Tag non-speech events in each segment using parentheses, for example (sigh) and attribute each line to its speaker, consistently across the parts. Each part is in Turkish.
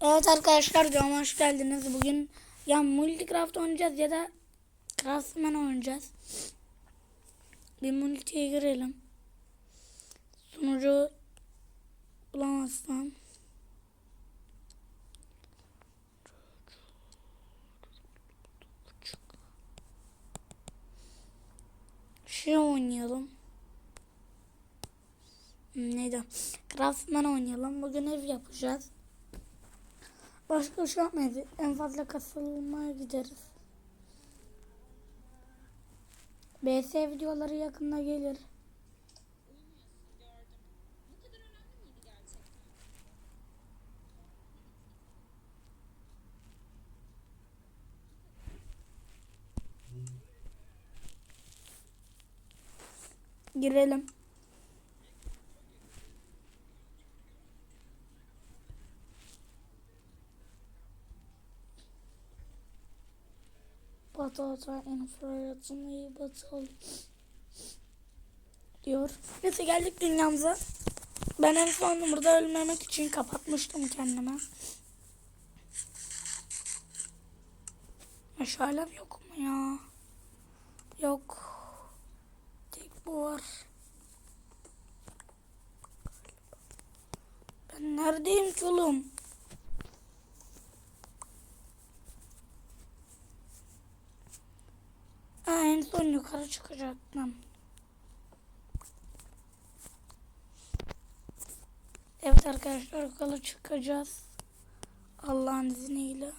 Speaker 1: Evet arkadaşlar videoma hoş geldiniz. Bugün ya Multicraft oynayacağız ya da Craftsman oynayacağız. Bir multiye girelim. Sunucu bulamazsam. Şey oynayalım. Hmm, Neydi? Craftsman oynayalım. Bugün ev yapacağız. Başka bir şey yapmayız. En fazla kasılmaya gideriz. BS videoları yakında gelir. Girelim. Patata infrayatsını iyi batalım. Diyor. Neyse geldik dünyamıza. Ben en son burada ölmemek için kapatmıştım kendime. Meşalem yok mu ya? Yok. Tek bu var. Ben neredeyim ki oğlum? Ha, en son yukarı çıkacaktım. Evet arkadaşlar yukarı çıkacağız. Allah'ın izniyle.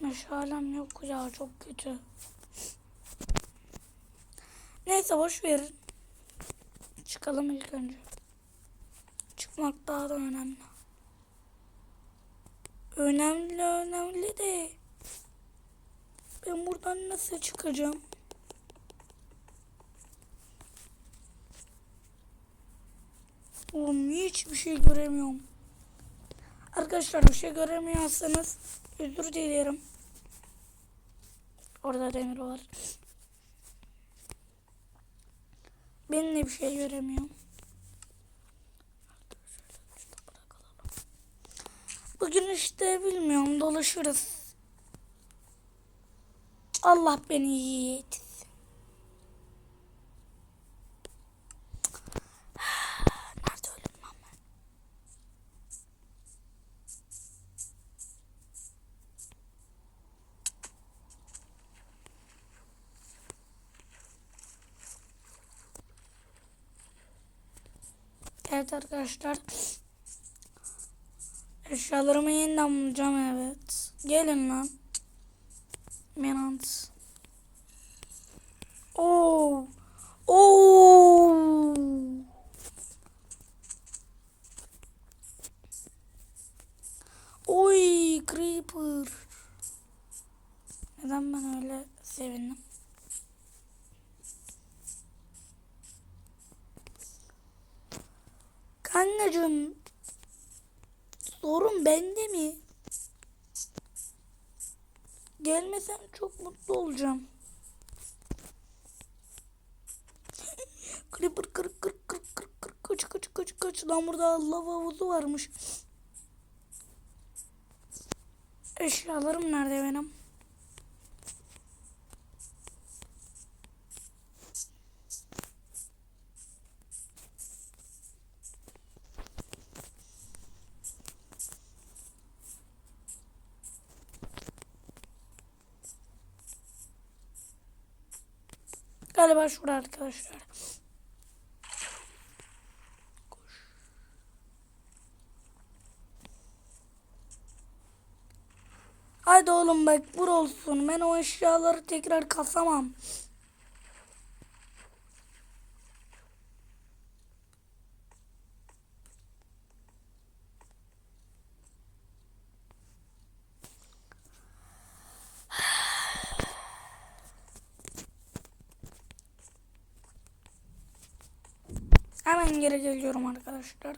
Speaker 1: Meşalem yok ya çok kötü. Neyse boş verin. Çıkalım ilk önce. Çıkmak daha da önemli. Önemli önemli de. Ben buradan nasıl çıkacağım? Oğlum hiçbir şey göremiyorum. Arkadaşlar bir şey göremiyorsanız özür dilerim. Orada demir var. Ben de bir şey göremiyorum. Bugün işte bilmiyorum dolaşırız. Allah beni iyi. Nerede öldüm ben? Evet arkadaşlar. Eşyalarımı yeniden bulacağım evet. Gelin lan. Menant. Oo. Oo. Oy creeper. Neden ben öyle sevindim? Kankacığım sorun bende mi? Gelmesen çok mutlu olacağım. (laughs) Creeper kırık kırık kırık kırık kırık kaç kaç kaç kaç lan burada lava havuzu varmış. Eşyalarım nerede benim? Galiba şurada arkadaşlar. Hadi oğlum bak vur olsun. Ben o eşyaları tekrar kasamam. geri geliyorum arkadaşlar.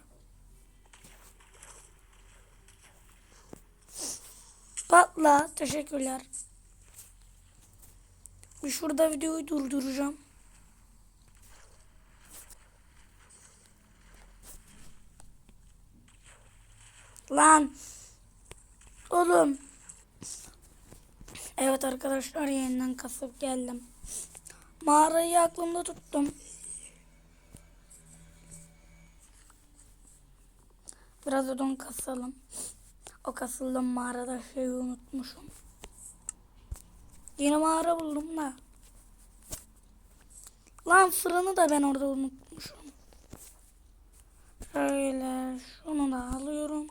Speaker 1: Patla. Teşekkürler. Bir şurada videoyu durduracağım. Lan. Oğlum. Evet arkadaşlar yeniden kasıp geldim. Mağarayı aklımda tuttum. Biraz odun kasalım. O kasıldığım mağarada şeyi unutmuşum. Yeni mağara buldum da. Lan fırını da ben orada unutmuşum. Şöyle şunu da alıyorum.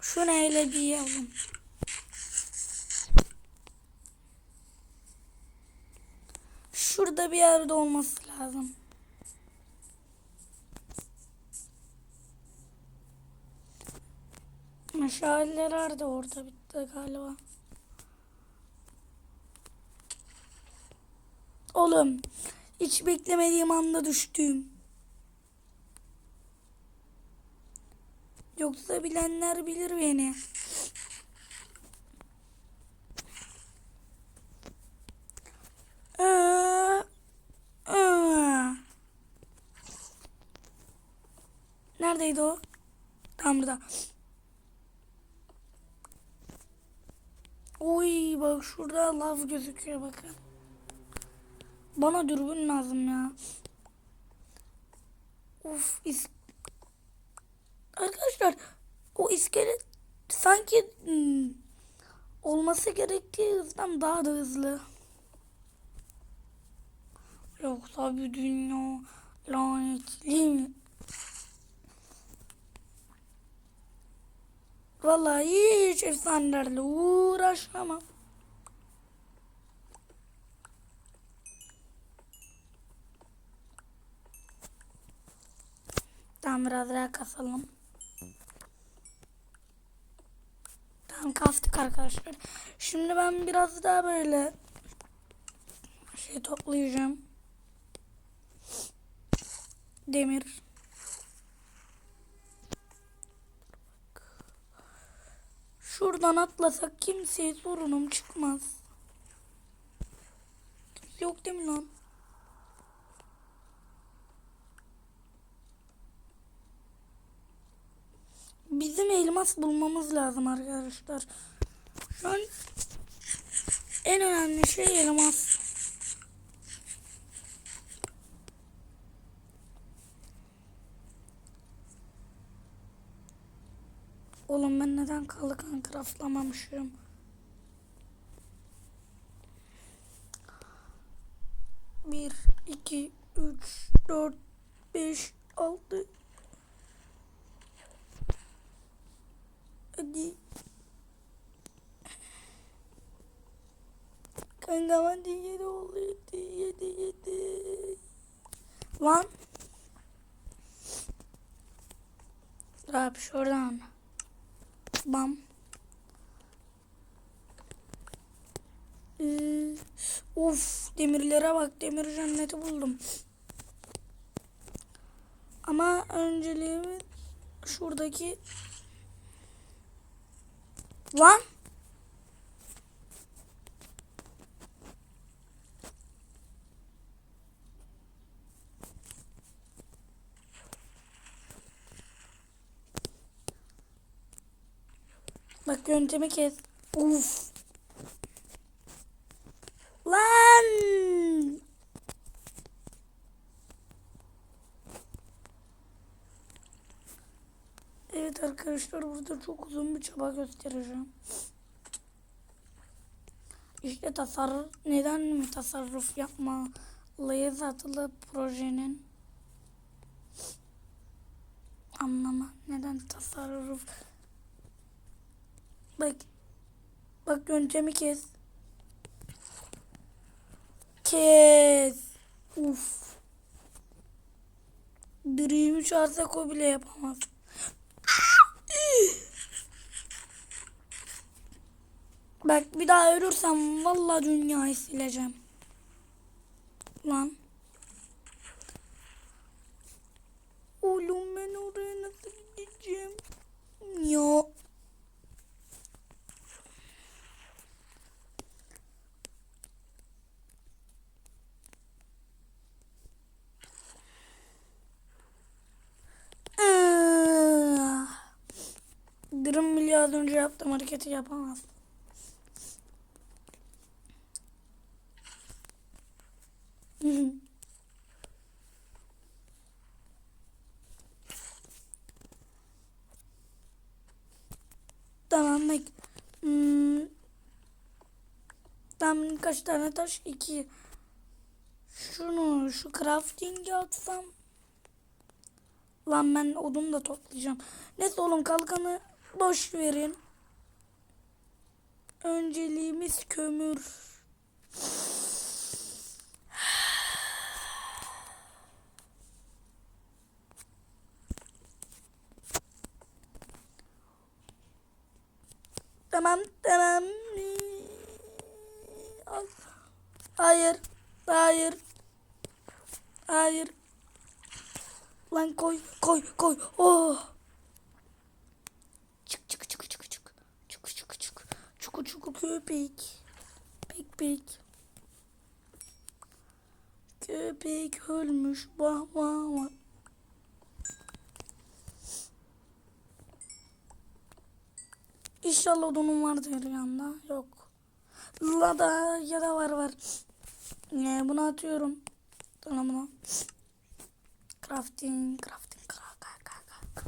Speaker 1: Şu neyle bir yiyelim. Şurada bir yerde olması lazım. Meşaleler de orada bitti galiba. Oğlum hiç beklemediğim anda düştüm. Yoksa bilenler bilir beni. Aa, aa. Neredeydi o? Tam burada. Oy bak şurada lav gözüküyor bakın. Bana dürbün lazım ya. Of is Arkadaşlar o iskelet sanki hmm, olması gerektiği hızdan daha da hızlı. Yoksa bir dünya lanetli Vallahi hiç efsanelerle uğraşamam. Tamam biraz daha kasalım. Tamam kastık arkadaşlar. Şimdi ben biraz daha böyle şey toplayacağım. Demir. Şuradan atlasak kimseye sorunum çıkmaz. Yok değil mi lan? Bizim elmas bulmamız lazım arkadaşlar. Şu an en önemli şey elmas. Oğlum ben neden kalkan craftlamamışım? Bir, iki, üç, dört, beş, altı. Hadi. Kanka hadi yedi oldu yedi, yedi, yedi. Lan. Abi şuradan. Bam. Ee, of demirlere bak demir cenneti buldum. Ama önceliğimi şuradaki Lan. Bak yöntemi kes. Uf. Lan. Evet arkadaşlar burada çok uzun bir çaba göstereceğim. İşte tasarruf neden mi tasarruf yapmalıyız adlı projenin anlama neden tasarruf bak bak yöntemi kes kes uf Dream'i çağırsak o bile yapamaz. Bak bir daha ölürsem vallahi dünyayı sileceğim. Lan. Oğlum ben oraya nasıl gideceğim? Grim milyar önce yaptığım hareketi yapamaz. (laughs) tamam bak. Hmm. Tam kaç tane taş? İki. Şunu şu crafting'e atsam. Lan ben odun da toplayacağım. Neyse oğlum kalkanı boş verin. Önceliğimiz kömür. Tamam tamam. Hayır. Hayır. Hayır. Lan koy koy koy. Oh. Çık çık çık çık çık. Çık çık çık. Çık çık köpek. Pek pek. Köpek ölmüş. Vah vah vah. İnşallah odunum vardır yanında. Yok. La da ya da var var. Ne bunu atıyorum. Tamam bunu. Crafting, crafting, craft, craft, craft.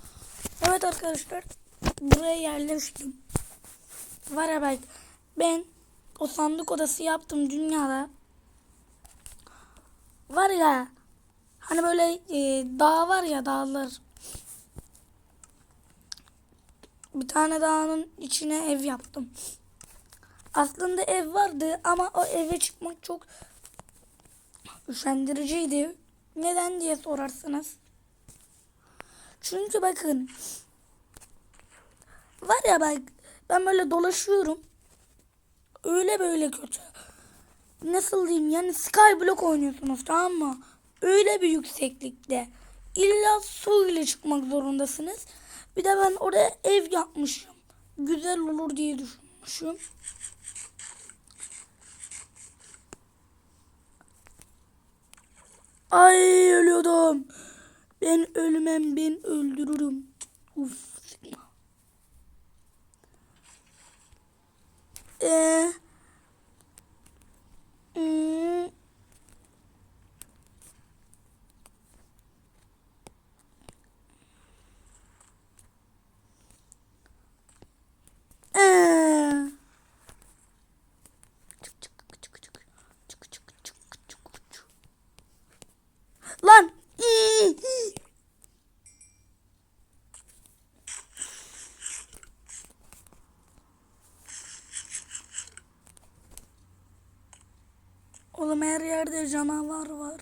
Speaker 1: Evet arkadaşlar. Buraya yerleştim. Var ya bak. Ben o sandık odası yaptım dünyada. Var ya. Hani böyle e, dağ var ya dağlar. Bir tane dağın içine ev yaptım. Aslında ev vardı ama o eve çıkmak çok üşendiriciydi. Neden diye sorarsınız. Çünkü bakın. Var ya bak ben böyle dolaşıyorum. Öyle böyle kötü. Nasıl diyeyim yani skyblock oynuyorsunuz tamam mı? Öyle bir yükseklikte. İlla su ile çıkmak zorundasınız. Bir de ben oraya ev yapmışım. Güzel olur diye düşünmüşüm. Ay ölüyordum. Ben ölmem ben öldürürüm. Uf. sıkma. Ee, hmm. Ee. Çık, çık, çık, çık. Çık, çık, çık, çık, çık. Lan. İyi. Oğlum her yerde canavar var.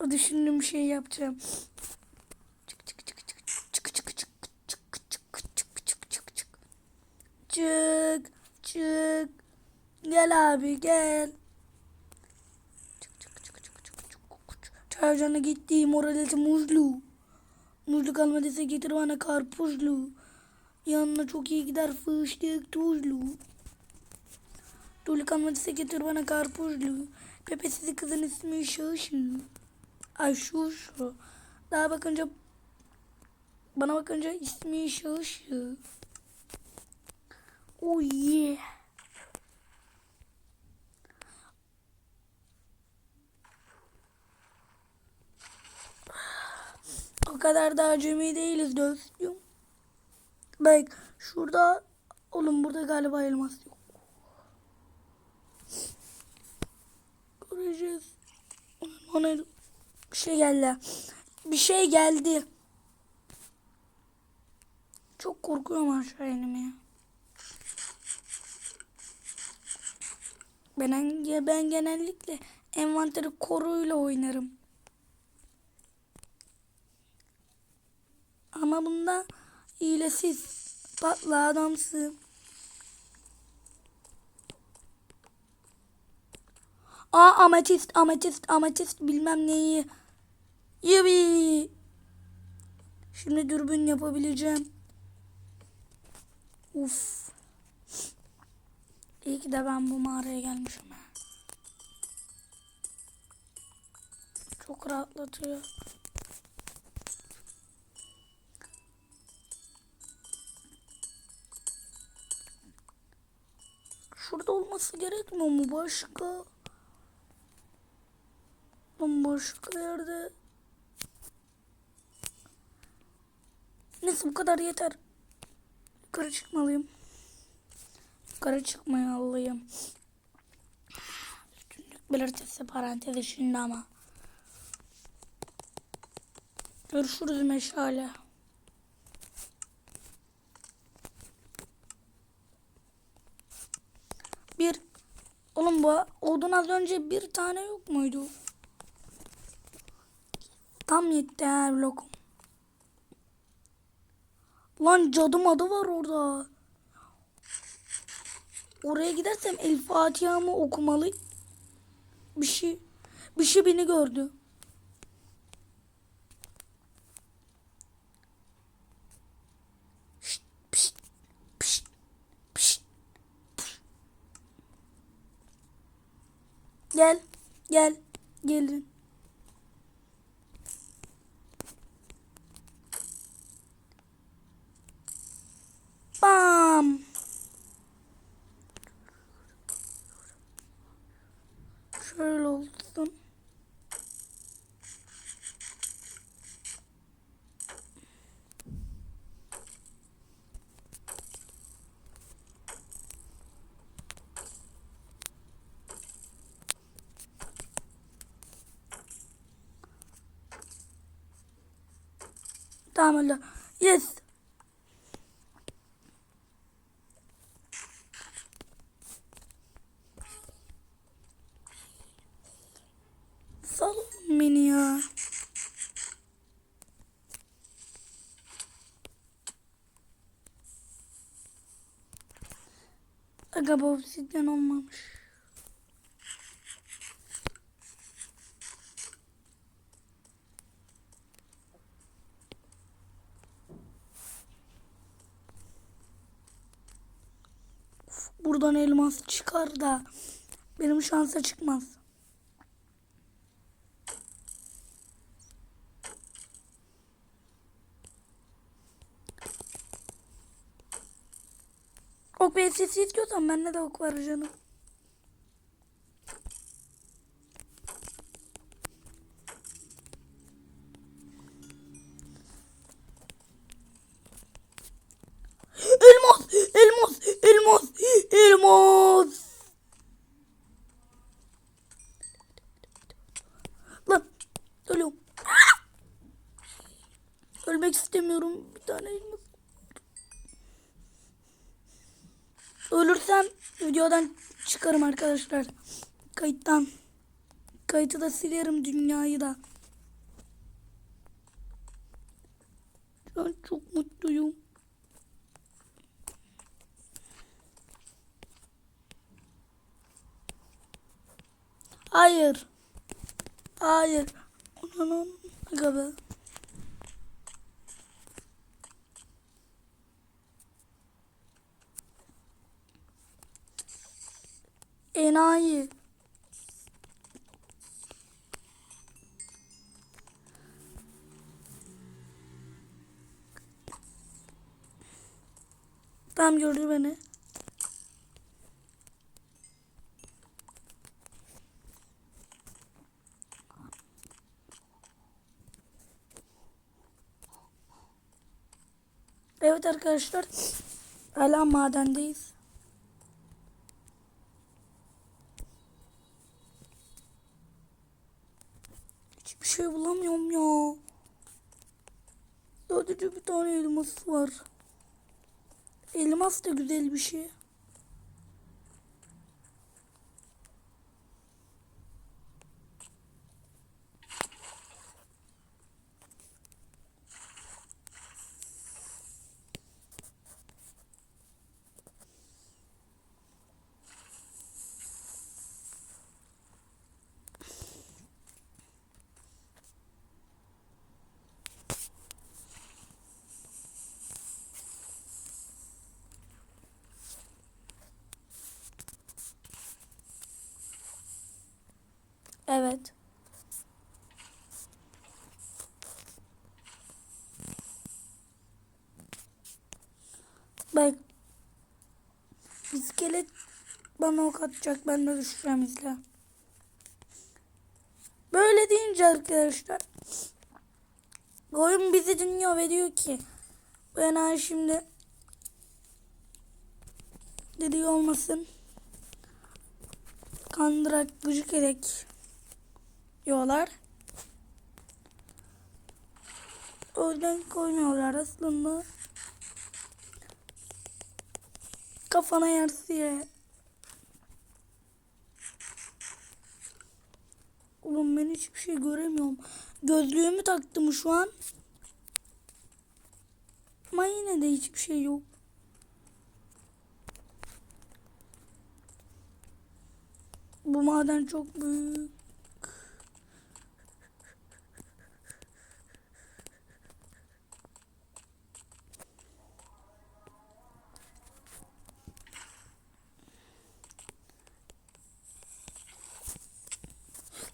Speaker 1: O düşündüğüm şeyi yapacağım. Çık çık çık çık çık çık çık çık çık çık çık çık çık çık. Çık çık. Gel abi gel. Çık çık çık çık çık çık. Çaycana gitti moralesi muzlu. Muzlu kalmadıysa getir bana karpuzlu. Yanına çok iyi gider fıştık tuzlu. Dolu kalmadıysa getir bana karpuzlu. Pepesiz kızın ismi Şuşu. Ay Şuşu. Daha bakınca bana bakınca ismi Şuşu. Oh yeah. O kadar da acemi değiliz dostum. Bak şurada oğlum burada galiba elmas yok. Göreceğiz. Ona bir şey geldi. Bir şey geldi. Çok korkuyorum aşağı inmeye. Ben, ben genellikle envanteri koruyla oynarım. Ama bunda hilesiz patla adamsın. Aa ametist ametist ametist bilmem neyi. Yibi. Şimdi dürbün yapabileceğim. Uf. İyi ki de ben bu mağaraya gelmişim. Çok rahatlatıyor. Şurada olması gerekmiyor mu başka? Başka yerde. Neyse bu kadar yeter. Yukarı çıkmalıyım. Yukarı çıkmayalıyım. Üstünlük belirtisi parantez içinde ama. Görüşürüz meşale. Bir. Oğlum bu odun az önce bir tane yok muydu? Tam yetti ha lokum. Lan cadım adı var orada. Oraya gidersem El Fatiha'mı okumalı. Bir şey bir şey beni gördü. Gel, gel, gelin. Bam. Şöyle olsun. Öyle. Yes. Salın beni ya. Aga bu obsidyen olmamış. Uf, Buradan elmas çıkar da benim şansa çıkmaz. Ok VS'si istiyorsan bende de ok var canım. Elmas! Elmas! Elmas! Elmas! Lan! Ölüyorum. Ölmek istemiyorum. Bir tane elmas. Ölürsem videodan çıkarım arkadaşlar. Kayıttan. Kayıtı da silerim dünyayı da. An çok mutluyum. Hayır. Hayır. Ananın. Aga Enayi. Tam gördü beni. Evet arkadaşlar. Hala madendeyiz. Sadece bir tane elmas var. Elmas da güzel bir şey. Evet. Bak. İskelet Bana ok atacak ben de düşeceğim izle. Böyle deyince arkadaşlar oyun bizi dinliyor ve diyor ki bu enayi şimdi dediği olmasın kandırak gıcık edek diyorlar. O koymuyorlar aslında. Kafana yersi ye. Oğlum ben hiçbir şey göremiyorum. Gözlüğümü taktım şu an. Ama yine de hiçbir şey yok. Bu maden çok büyük.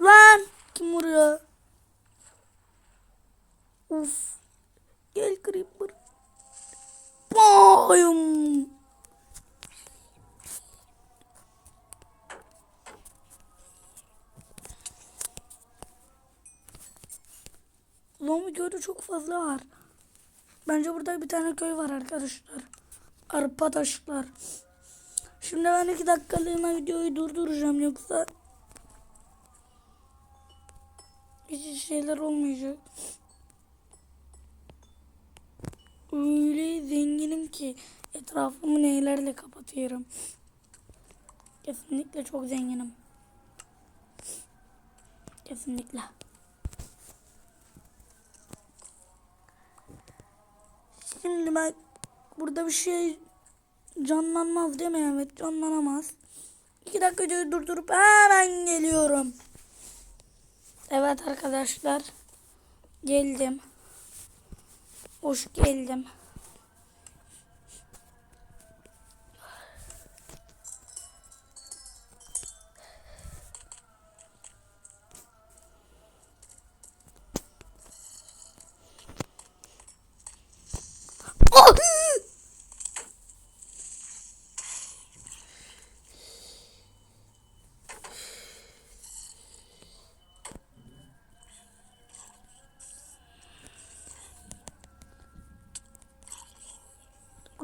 Speaker 1: Lan kim vuruyor? Uf. Gel creeper. Boyum. Zombi köyde çok fazla var. Bence burada bir tane köy var arkadaşlar. Arkadaşlar. Şimdi ben iki dakikalığına videoyu durduracağım yoksa hiç şeyler olmayacak. Öyle zenginim ki etrafımı neylerle kapatıyorum. Kesinlikle çok zenginim. Kesinlikle. Şimdi ben burada bir şey canlanmaz değil mi? Evet canlanamaz. İki dakika durdurup hemen geliyorum. Evet arkadaşlar. Geldim. Hoş geldim.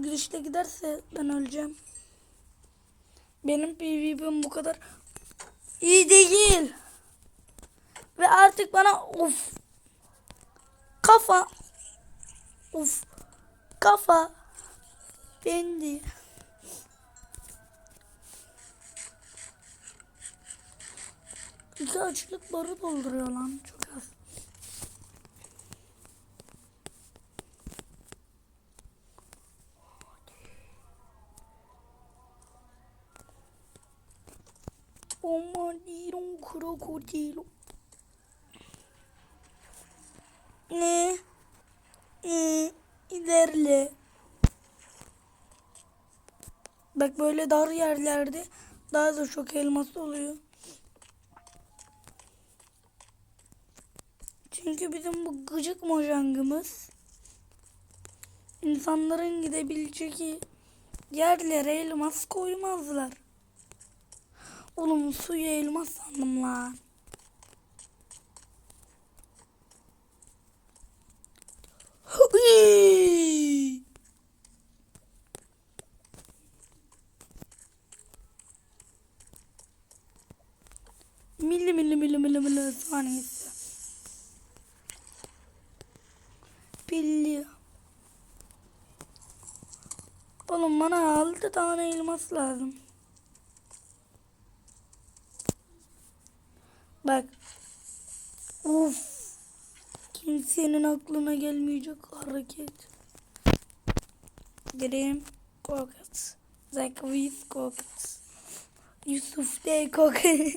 Speaker 1: Bu giderse ben öleceğim. Benim PvP'm bu kadar iyi değil. Ve artık bana of kafa of kafa bendi. İki açlık barı dolduruyor lan çok krokodilo. Ne? Ne? İlerle. Bak böyle dar yerlerde daha da çok elmas oluyor. Çünkü bizim bu gıcık mojangımız insanların gidebileceği yerlere elmas koymazlar. Oğlum suya elmas sandım lan. (laughs) Milli milli milli milli milli saniyesi. Pilli. Oğlum bana altı tane elmas lazım. Bak. Uf. Kimsenin aklına gelmeyecek hareket. Dream Cockets. Like with Cockets. Yusuf de Cockets. (laughs)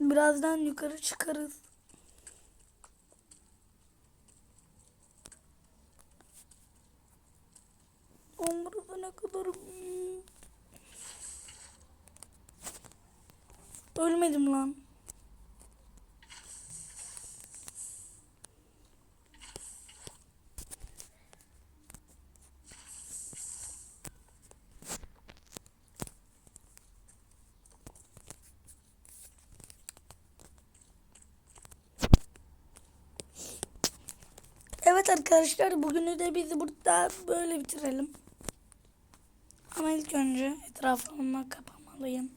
Speaker 1: Birazdan yukarı çıkarız. Göremedim lan. Evet arkadaşlar bugünü de biz burada böyle bitirelim. Ama ilk önce etrafımı kapamalıyım.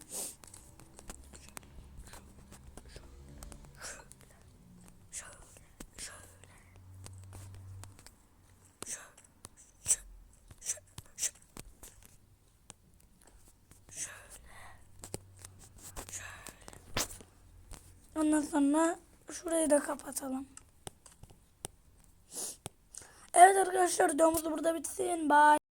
Speaker 1: Sonra şurayı da kapatalım. Evet arkadaşlar videomuz burada bitsin. Bye.